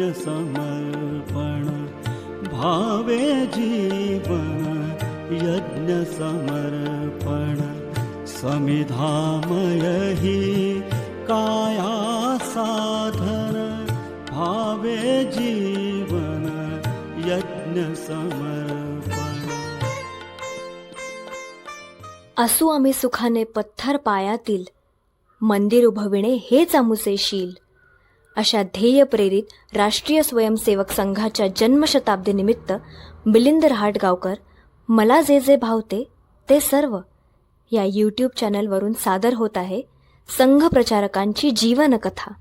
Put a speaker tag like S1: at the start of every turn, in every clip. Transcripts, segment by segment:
S1: यज्ञ समर्पण भावे जीवन यज्ञ समर्पण समिधामय हि काया साधन भावे जीवन यज्ञ समर्पण।
S2: असू आम्ही सुखाने पत्थर पायातील मंदिर उभविणे हेच आमुचे शील. अशा ध्येय प्रेरित राष्ट्रीय स्वयंसेवक संघाच्या जन्मशताब्दीनिमित्त मिलिंद रहाटगावकर मला जे जे भावते ते सर्व या यूट्यूब चॅनलवरून सादर होत आहे संघ प्रचारकांची जीवनकथा.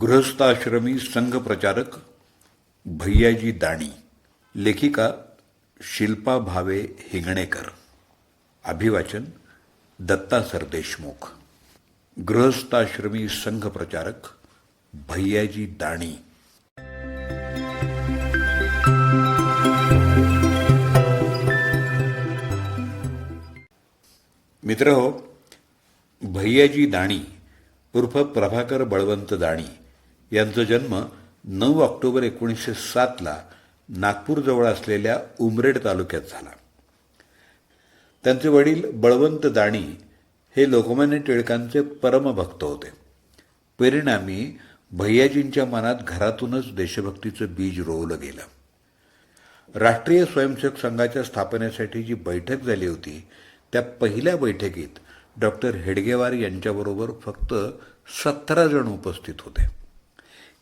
S3: गृहस्थाश्रमी संघ प्रचारक भैयाजी दाणी लेखिका शिल्पा भावे हिंगणेकर. अभिवाचन दत्ता सरदेशमुख गृहस्थाश्रमी संघ प्रचारक भैयाजी दाणी। मित्र हो भैयाजी दाणी उर्फ प्रभाकर बळवंत दाणी यांचा जन्म नऊ ऑक्टोबर एकोणीसशे सातला नागपूरजवळ असलेल्या उमरेड तालुक्यात झाला. त्यांचे वडील बळवंत दाणी हे लोकमान्य टिळकांचे परमभक्त होते. परिणामी भैयाजींच्या मनात घरातूनच देशभक्तीचं बीज रोवलं गेलं. राष्ट्रीय स्वयंसेवक संघाच्या स्थापनेसाठी जी बैठक झाली होती त्या पहिल्या बैठकीत डॉक्टर हेडगेवार यांच्याबरोबर फक्त सतरा जण उपस्थित होते.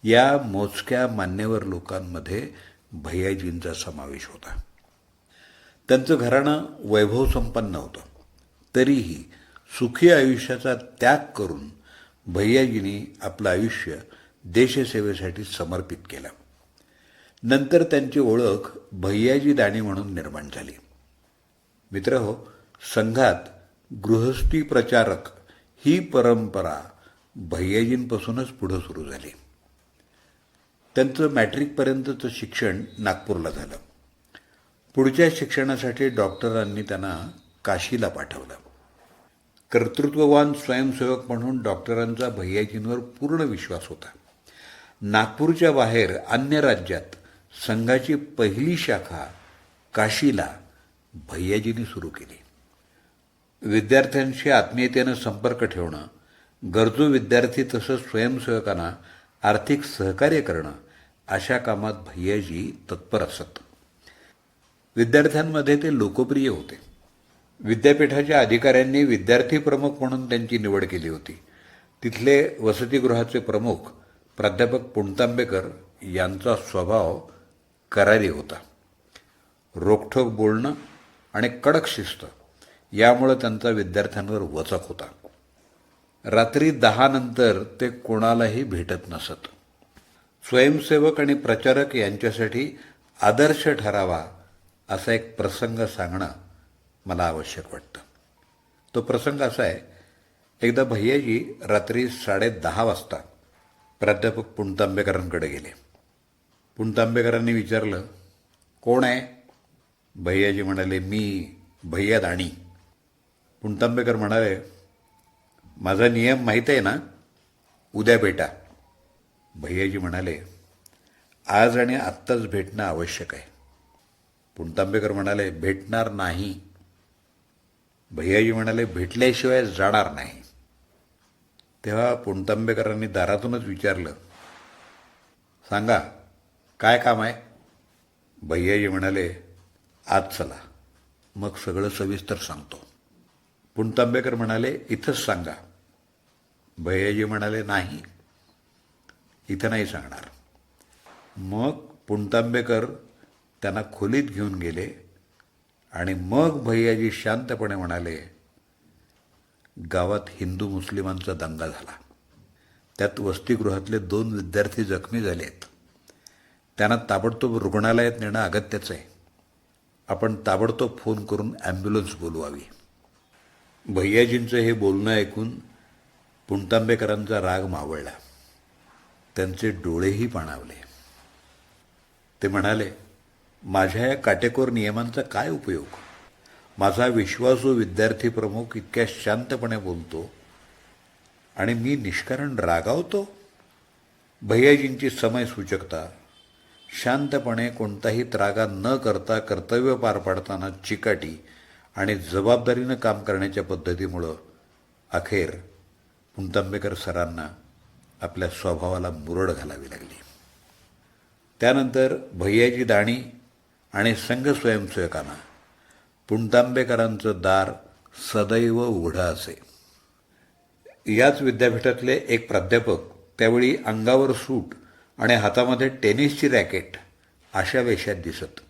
S3: या मोजक्या मान्यवर लोकांमध्ये भैयाजींचा समावेश होता. त्यांचं घराणं वैभवसंपन्न होतं. तरीही सुखी आयुष्याचा त्याग करून भैयाजींनी आपलं आयुष्य देशसेवेसाठी समर्पित केलं. नंतर त्यांची ओळख भैयाजी दाणी म्हणून निर्माण झाली. मित्र हो संघात गृहस्थी प्रचारक ही परंपरा भैयाजींपासूनच पुढं सुरू झाली. त्यांचं मॅट्रिकपर्यंतचं शिक्षण नागपूरला झालं. पुढच्या शिक्षणासाठी डॉक्टरांनी त्यांना काशीला पाठवलं. कर्तृत्ववान स्वयंसेवक म्हणून डॉक्टरांचा भैयाजींवर पूर्ण विश्वास होता. नागपूरच्या बाहेर अन्य राज्यात संघाची पहिली शाखा काशीला भैयाजींनी सुरू केली. विद्यार्थ्यांशी आत्मीयतेनं संपर्क ठेवणं गरजू विद्यार्थी तसंच स्वयंसेवकांना आर्थिक सहकार्य करणं अशा कामात भैयाजी तत्पर असत. विद्यार्थ्यांमध्ये ते लोकप्रिय होते. विद्यापीठाच्या अधिकाऱ्यांनी विद्यार्थी प्रमुख म्हणून त्यांची निवड केली होती. तिथले वसतिगृहाचे प्रमुख प्राध्यापक पुणतांबेकर यांचा स्वभाव करारी होता. रोखठोक बोलणं आणि कडक शिस्त यामुळं त्यांचा विद्यार्थ्यांवर वचक होता. रात्री दहानंतर ते कोणालाही भेटत नसत. स्वयंसेवक आणि प्रचारक यांच्यासाठी आदर्श ठरावा असा एक प्रसंग सांगणं मला आवश्यक वाटतं. तो प्रसंग असा आहे एकदा भैयाजी रात्री साडेदहा वाजता प्राध्यापक पुणतांबेकरांकडे गेले. पुणतांबेकरांनी विचारलं कोण आहे? भैयाजी म्हणाले मी भैया दाणी. पुणतांबेकर म्हणाले माझा नियम माहीत आहे ना? उद्या भेटा. भैयाजी म्हणाले आज आणि आत्ताच भेटणं आवश्यक आहे. पुणतांबेकर म्हणाले भेटणार नाही. भैयाजी म्हणाले भेटल्याशिवाय जाणार नाही. तेव्हा पुणतांबेकरांनी दारातूनच विचारलं सांगा काय काम आहे? भैयाजी म्हणाले आज चला मग सगळं सविस्तर सांगतो. पुणतांबेकर म्हणाले इथंच सांगा. भैयाजी म्हणाले नाही इथं नाही सांगणार. मग पुणतांबेकर त्यांना खोलीत घेऊन गेले आणि मग भैयाजी शांतपणे म्हणाले गावात हिंदू मुस्लिमांचा दंगा झाला. त्यात वसतिगृहातले दोन विद्यार्थी जखमी झाले आहेत त्यांना ताबडतोब रुग्णालयात नेणं अगत्याचं आहे. आपण ताबडतोब फोन करून ॲम्ब्युलन्स बोलवावी. भैयाजींचं हे बोलणं ऐकून पुणतांबेकरांचा राग मावळला. त्यांचे डोळेही पाणावले. ते म्हणाले माझ्या या काटेकोर नियमांचा काय उपयोग? माझा विश्वासू विद्यार्थी प्रमुख इतक्या शांतपणे बोलतो आणि मी निष्कारण रागावतो? भैयाजींची समय सूचकता शांतपणे कोणताही त्रागा न करता कर्तव्य पार पाडताना चिकाटी आणि जबाबदारीनं काम करण्याच्या पद्धतीमुळं अखेर पुणतांबेकर सरांना आपल्या स्वभावाला मुरड घालावी लागली. त्यानंतर भैयाजी दाणी आणि संघ स्वयंसेवकांना. पुणतांबेकरांचं दार सदैव उघडं असे. याच विद्यापीठातले एक प्राध्यापक त्यावेळी अंगावर सूट आणि हातामध्ये टेनिसची रॅकेट अशा वेशात दिसत.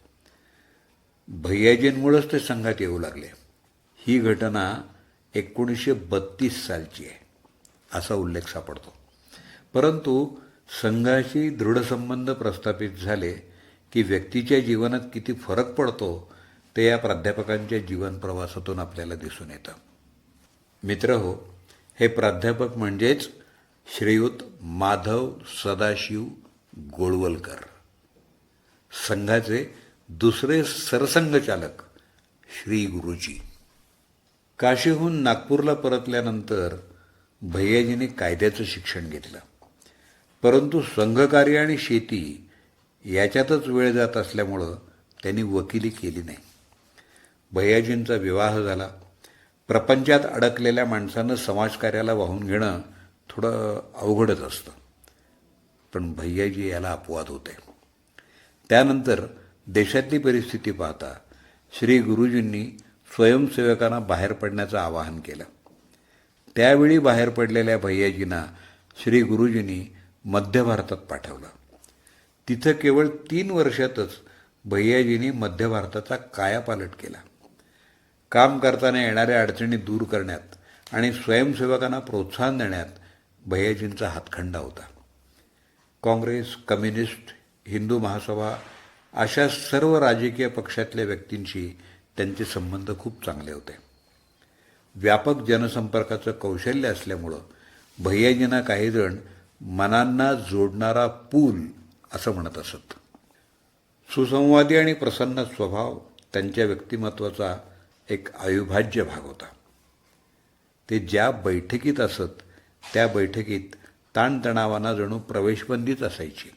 S3: भैयाजींमुळंच ते संघात येऊ लागले. ही घटना एकोणीसशे बत्तीस सालची आहे असा उल्लेख सापडतो. परंतु संघाशी दृढसंबंध प्रस्थापित झाले की व्यक्तीच्या जीवनात किती फरक पडतो ते या प्राध्यापकांच्या जीवन प्रवासातून आपल्याला दिसून येतं. मित्र हो हे प्राध्यापक म्हणजेच श्रीयुत माधव सदाशिव गोळवलकर. संघाचे दुसरे सरसंघचालक श्री गुरुजी. काशीहून नागपूरला परतल्यानंतर भैयाजीने कायद्याचं शिक्षण घेतलं. परंतु संघकार्य आणि शेती याच्यातच वेळ जात असल्यामुळं त्यांनी वकिली केली नाही. भैयाजींचा विवाह झाला. प्रपंचात अडकलेल्या माणसानं समाजकार्याला वाहून घेणं थोडं अवघडच असतं. पण भैयाजी याला अपवाद होते. त्यानंतर देशातली परिस्थिती पाहता श्री गुरुजींनी स्वयंसेवकांना बाहेर पडण्याचं आवाहन केलं. त्यावेळी बाहेर पडलेल्या भैयाजींना श्री गुरुजींनी मध्य भारतात पाठवलं. तिथं केवळ तीन वर्षातच भैयाजींनी मध्य भारताचा कायापालट केला. काम करताना येणाऱ्या अडचणी दूर करण्यात आणि स्वयंसेवकांना प्रोत्साहन देण्यात भैयाजींचा हातखंडा होता. काँग्रेस कम्युनिस्ट हिंदू महासभा अशा सर्व राजकीय पक्षातल्या व्यक्तींशी त्यांचे संबंध खूप चांगले होते. व्यापक जनसंपर्काचं कौशल्य असल्यामुळं भैयाजींना काहीजण मनांना जोडणारा पूल असं म्हणत असत. सुसंवादी आणि प्रसन्न स्वभाव त्यांच्या व्यक्तिमत्वाचा एक अविभाज्य भाग होता. ते ज्या बैठकीत असत त्या बैठकीत ताणतणावांना जणू प्रवेशबंदीच असायची.